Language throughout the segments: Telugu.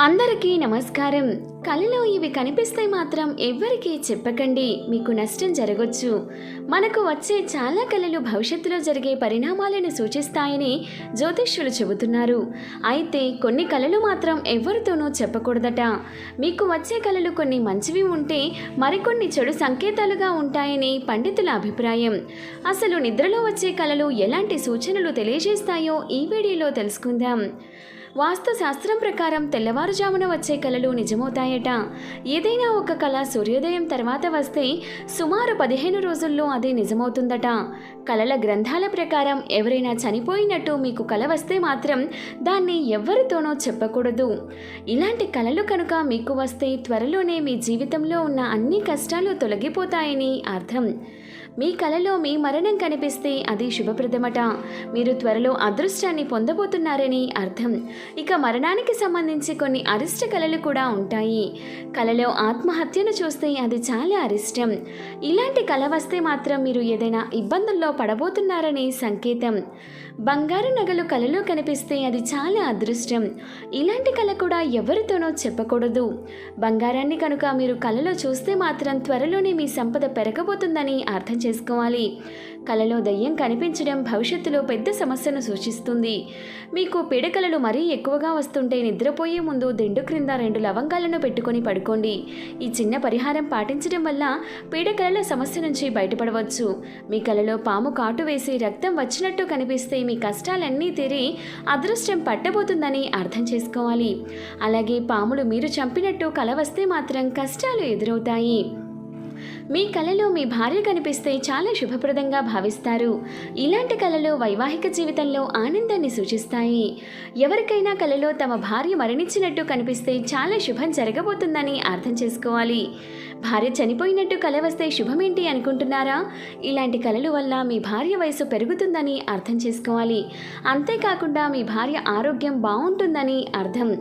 అందరికీ నమస్కారం. కళలో ఇవి కనిపిస్తే మాత్రం ఎవ్వరికీ చెప్పకండి. మీకు నష్టం జరగొచ్చు. మనకు వచ్చే చాలా కళలు భవిష్యత్తులో జరిగే పరిణామాలను సూచిస్తాయని జ్యోతిష్యులు చెబుతున్నారు. అయితే కొన్ని కళలు మాత్రం ఎవరితోనూ చెప్పకూడదట. మీకు వచ్చే కళలు కొన్ని మంచివి ఉంటే మరికొన్ని చెడు సంకేతాలుగా ఉంటాయని పండితుల అభిప్రాయం. అసలు నిద్రలో వచ్చే కళలు ఎలాంటి సూచనలు తెలియజేస్తాయో ఈ వీడియోలో తెలుసుకుందాం. వాస్తు శాస్త్రం ప్రకారం తెల్లవారుజామున వచ్చే కళలు నిజమవుతాయట. ఏదైనా ఒక కళ సూర్యోదయం తర్వాత వస్తే సుమారు పదిహేను రోజుల్లో అది నిజమవుతుందట. కళల గ్రంథాల ప్రకారం ఎవరైనా చనిపోయినట్టు మీకు కళ వస్తే మాత్రం దాన్ని ఎవ్వరితోనో చెప్పకూడదు. ఇలాంటి కళలు కనుక మీకు వస్తే త్వరలోనే మీ జీవితంలో ఉన్న అన్ని కష్టాలు తొలగిపోతాయని అర్థం. మీ కలలో మీ మరణం కనిపిస్తే అది శుభప్రదమట. మీరు త్వరలో అదృష్టాన్ని పొందబోతున్నారని అర్థం. ఇక మరణానికి సంబంధించి కొన్ని అరిష్ట కళలు కూడా ఉంటాయి. కలలో ఆత్మహత్యను చూస్తే అది చాలా అరిష్టం. ఇలాంటి కళ వస్తే మాత్రం మీరు ఏదైనా ఇబ్బందుల్లో పడబోతున్నారని సంకేతం. బంగారు నగలు కలలో కనిపిస్తే అది చాలా అదృష్టం. ఇలాంటి కళ కూడా ఎవరితోనో చెప్పకూడదు. బంగారాన్ని కనుక మీరు కళలో చూస్తే మాత్రం త్వరలోనే మీ సంపద పెరగబోతుందని అర్థం చేసుకోవాలి. కలలో దయ్యం కనిపించడం భవిష్యత్తులో పెద్ద సమస్యను సూచిస్తుంది. మీకు పిడకలలు మరీ ఎక్కువగా వస్తుంటే నిద్రపోయే ముందు దిండు క్రింద రెండు లవంగాలను పెట్టుకొని పడుకోండి. ఈ చిన్న పరిహారం పాటించడం వల్ల పీడకలల సమస్య నుంచి బయటపడవచ్చు. మీ కలలో పాము కాటు వేసి రక్తం వచ్చినట్టు కనిపిస్తే మీ కష్టాలన్నీ తీరి అదృష్టం పట్టబోతుందని అర్థం చేసుకోవాలి. అలాగే పాములు మీరు చంపినట్టు కల వస్తే మాత్రం కష్టాలు ఎదురవుతాయి. మీ కళలో మీ భార్య కనిపిస్తే చాలా శుభప్రదంగా భావిస్తారు. ఇలాంటి కళలు వైవాహిక జీవితంలో ఆనందాన్ని సూచిస్తాయి. ఎవరికైనా కళలో తమ భార్య మరణించినట్టు కనిపిస్తే చాలా శుభం జరగబోతుందని అర్థం చేసుకోవాలి. భార్య చనిపోయినట్టు కల వస్తే శుభమేంటి అనుకుంటున్నారా? ఇలాంటి కళలు వల్ల మీ భార్య వయసు పెరుగుతుందని అర్థం చేసుకోవాలి. అంతేకాకుండా మీ భార్య ఆరోగ్యం బాగుంటుందని అర్థం.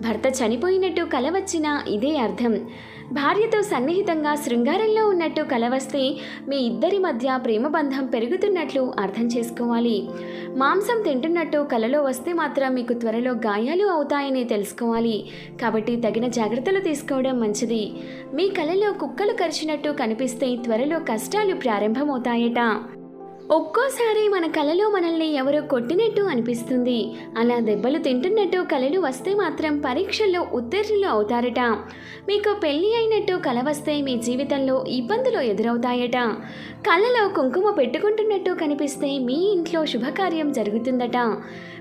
భర్త చనిపోయినట్టు కల వచ్చినా ఇదే అర్థం. భార్యతో సన్నిహితంగా శృంగారంలో ఉన్నట్టు కలవస్తే మీ ఇద్దరి మధ్య ప్రేమ బంధం పెరుగుతున్నట్లు అర్థం చేసుకోవాలి. మాంసం తింటున్నట్టు కలలో వస్తే మాత్రం మీకు త్వరలో గాయాలు అవుతాయని తెలుసుకోవాలి. కాబట్టి తగిన జాగ్రత్తలు తీసుకోవడం మంచిది. మీ కలలో కుక్కలు కరిచినట్టు కనిపిస్తే త్వరలో కష్టాలు ప్రారంభమవుతాయట. ఒక్కోసారి మన కలలో మనల్ని ఎవరో కొట్టినట్టు అనిపిస్తుంది. అలా దెబ్బలు తింటున్నట్టు కలలు వస్తే మాత్రం పరీక్షల్లో ఉత్తీర్ణులు అవుతారట. మీకు పెళ్ళి అయినట్టు కల వస్తే మీ జీవితంలో ఇబ్బందులు ఎదురవుతాయట. కళ్ళలో కుంకుమ పెట్టుకుంటున్నట్టు కనిపిస్తే మీ ఇంట్లో శుభకార్యం జరుగుతుందట.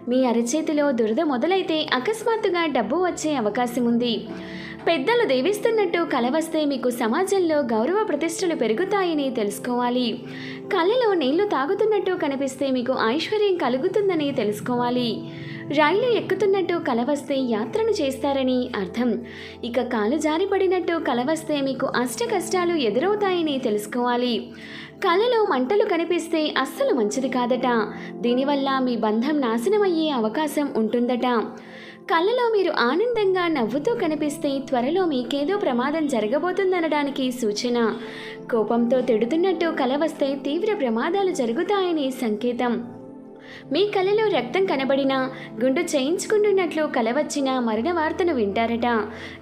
మీ అరచేతిలో దురద మొదలైతే అకస్మాత్తుగా డబ్బు వచ్చే అవకాశం ఉంది పెద్దలు దేవిస్తున్నట్టు కల వస్తే మీకు సమాజంలో గౌరవ ప్రతిష్టలు పెరుగుతాయని తెలుసుకోవాలి. కళ్ళలో నీళ్ళు తాగుతున్నట్టు కనిపిస్తే మీకు ఐశ్వర్యం కలుగుతుందని తెలుసుకోవాలి. రైలు ఎక్కుతున్నట్టు కల వస్తే యాత్రను చేస్తారని అర్థం. ఇక కాలు జారిపడినట్టు కల వస్తే మీకు అష్ట కష్టాలు ఎదురవుతాయని తెలుసుకోవాలి. కలలో మంటలు కనిపిస్తే అస్సలు మంచిది కాదట. దీనివల్ల మీ బంధం నాశనమయ్యే అవకాశం ఉంటుందట. కళ్ళలో మీరు ఆనందంగా నవ్వుతూ కనిపిస్తే త్వరలో మీకేదో ప్రమాదం జరగబోతుందనడానికి సూచన. కోపంతో తిడుతున్నట్టు కల వస్తే తీవ్ర ప్రమాదాలు జరుగుతాయని సంకేతం. మీ కలలో రక్తం కనబడినా గుండు చేయించుకుంటున్నట్లు కలవచ్చిన మరణ వార్తను వింటారట.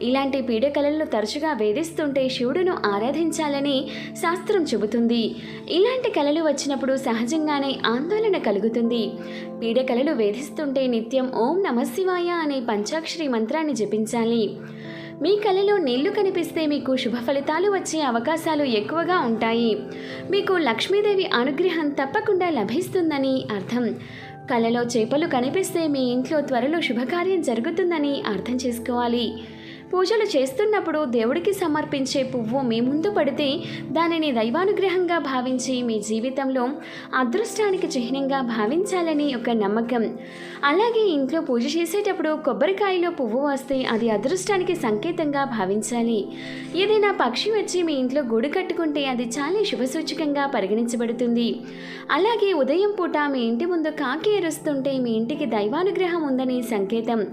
ఇలాంటి పీడకలలను తరచుగా వేధిస్తుంటే శివుడును ఆరాధించాలని శాస్త్రం చెబుతుంది. ఇలాంటి కళలు వచ్చినప్పుడు సహజంగానే ఆందోళన కలుగుతుంది. పీడకలలు వేధిస్తుంటే నిత్యం ఓం నమశివాయ అనే పంచాక్షరి మంత్రాన్ని జపించాలి. మీ కళలో నీళ్ళు కనిపిస్తే మీకు శుభ ఫలితాలు వచ్చే అవకాశాలు ఎక్కువగా ఉంటాయి. మీకు లక్ష్మీదేవి అనుగ్రహం తప్పకుండా లభిస్తుందని అర్థం. కళలో చేపలు కనిపిస్తే మీ ఇంట్లో త్వరలో శుభకార్యం జరుగుతుందని అర్థం చేసుకోవాలి. పూజలు చేస్తున్నప్పుడు దేవుడికి సమర్పించే పువ్వు మీ ముందు పడితే దానిని దైవానుగ్రహంగా భావించి మీ జీవితంలో అదృష్టానికి చిహ్నంగా భావించాలని ఒక నమ్మకం. అలాగే ఇంట్లో పూజ చేసేటప్పుడు కొబ్బరికాయలో పువ్వు వస్తే అది అదృష్టానికి సంకేతంగా భావించాలి. ఏదైనా పక్షి వచ్చి మీ ఇంట్లో గూడు కట్టుకుంటే అది చాలా శుభసూచకంగా పరిగణించబడుతుంది. అలాగే ఉదయం పూట మీ ఇంటి ముందు కాకి ఎరుస్తుంటే మీ ఇంటికి దైవానుగ్రహం ఉందని సంకేతం.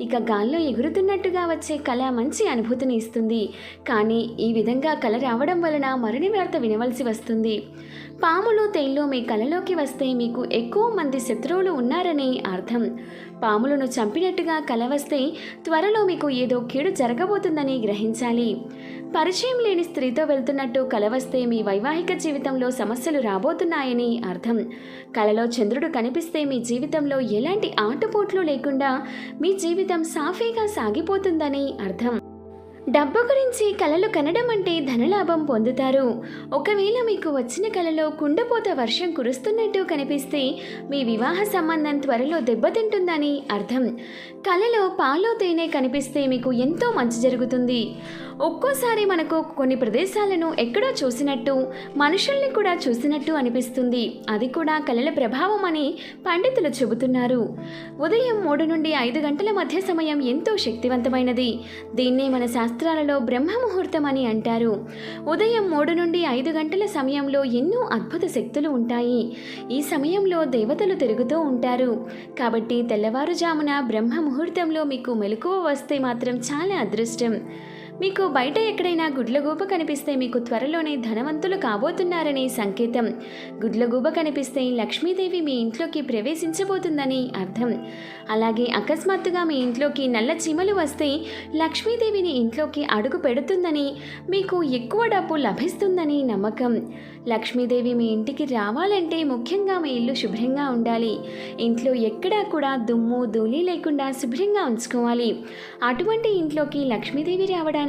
ఇక గాల్లో ఎగురుతున్నట్టుగా వచ్చే కళ చాలా మంచి అనుభూతిని ఇస్తుంది. కానీ ఈ విధంగా కల రావడం వలన మరణి వార్త వినవలసి వస్తుంది. పాములు తేళ్ళు మీ కలలోకి వస్తే మీకు ఎక్కువ మంది శత్రువులు ఉన్నారని అర్థం. పాములను చంపినట్టుగా కల వస్తే త్వరలో మీకు ఏదో కీడు జరగబోతుందని గ్రహించాలి. పరిచయం లేని స్త్రీతో వెళ్తున్నట్టు కల వస్తే మీ వైవాహిక జీవితంలో సమస్యలు రాబోతున్నాయని అర్థం. కలలో చంద్రుడు కనిపిస్తే మీ జీవితంలో ఎలాంటి ఆటుపోట్లు లేకుండా మీ జీవితం సాఫీగా సాగిపోతుందని అర్థం. డబ్బు గురించి కలలు కనడం అంటే ధనలాభం పొందుతారు. ఒకవేళ మీకు వచ్చిన కలలో కుండపోత వర్షం కురుస్తున్నట్టు కనిపిస్తే మీ వివాహ సంబంధం త్వరలో దెబ్బతింటుందని అర్థం. కలలో పాలో తేనె కనిపిస్తే మీకు ఎంతో మంచి జరుగుతుంది. ఒక్కోసారి మనకు కొన్ని ప్రదేశాలను ఎక్కడో చూసినట్టు మనుషుల్ని కూడా చూసినట్టు అనిపిస్తుంది. అది కూడా కళల ప్రభావం అని పండితులు చెబుతున్నారు. ఉదయం మూడు నుండి ఐదు గంటల మధ్య సమయం ఎంతో శక్తివంతమైనది. దీన్నే మన శాస్త్రాలలో బ్రహ్మ ముహూర్తం అని అంటారు. ఉదయం మూడు నుండి ఐదు గంటల సమయంలో ఎన్నో అద్భుత శక్తులు ఉంటాయి. ఈ సమయంలో దేవతలు తిరుగుతూ ఉంటారు. కాబట్టి తెల్లవారుజామున బ్రహ్మ ముహూర్తంలో మీకు మెలకువ వస్తే మాత్రం చాలా అదృష్టం. మీకు బయట ఎక్కడైనా గుడ్లగూబ కనిపిస్తే మీకు త్వరలోనే ధనవంతులు కాబోతున్నారని సంకేతం. గుడ్లగూబ కనిపిస్తే లక్ష్మీదేవి మీ ఇంట్లోకి ప్రవేశించబోతుందని అర్థం. అలాగే అకస్మాత్తుగా మీ ఇంట్లోకి నల్ల చీమలు వస్తే లక్ష్మీదేవిని ఇంట్లోకి అడుగు పెడుతుందని మీకు ఎక్కువ డబ్బు లభిస్తుందని నమ్మకం. లక్ష్మీదేవి మీ ఇంటికి రావాలంటే ముఖ్యంగా మీ ఇల్లు శుభ్రంగా ఉండాలి. ఇంట్లో ఎక్కడా కూడా దుమ్ము ధూళి లేకుండా శుభ్రంగా ఉంచుకోవాలి. అటువంటి ఇంట్లోకి లక్ష్మీదేవి రావడానికి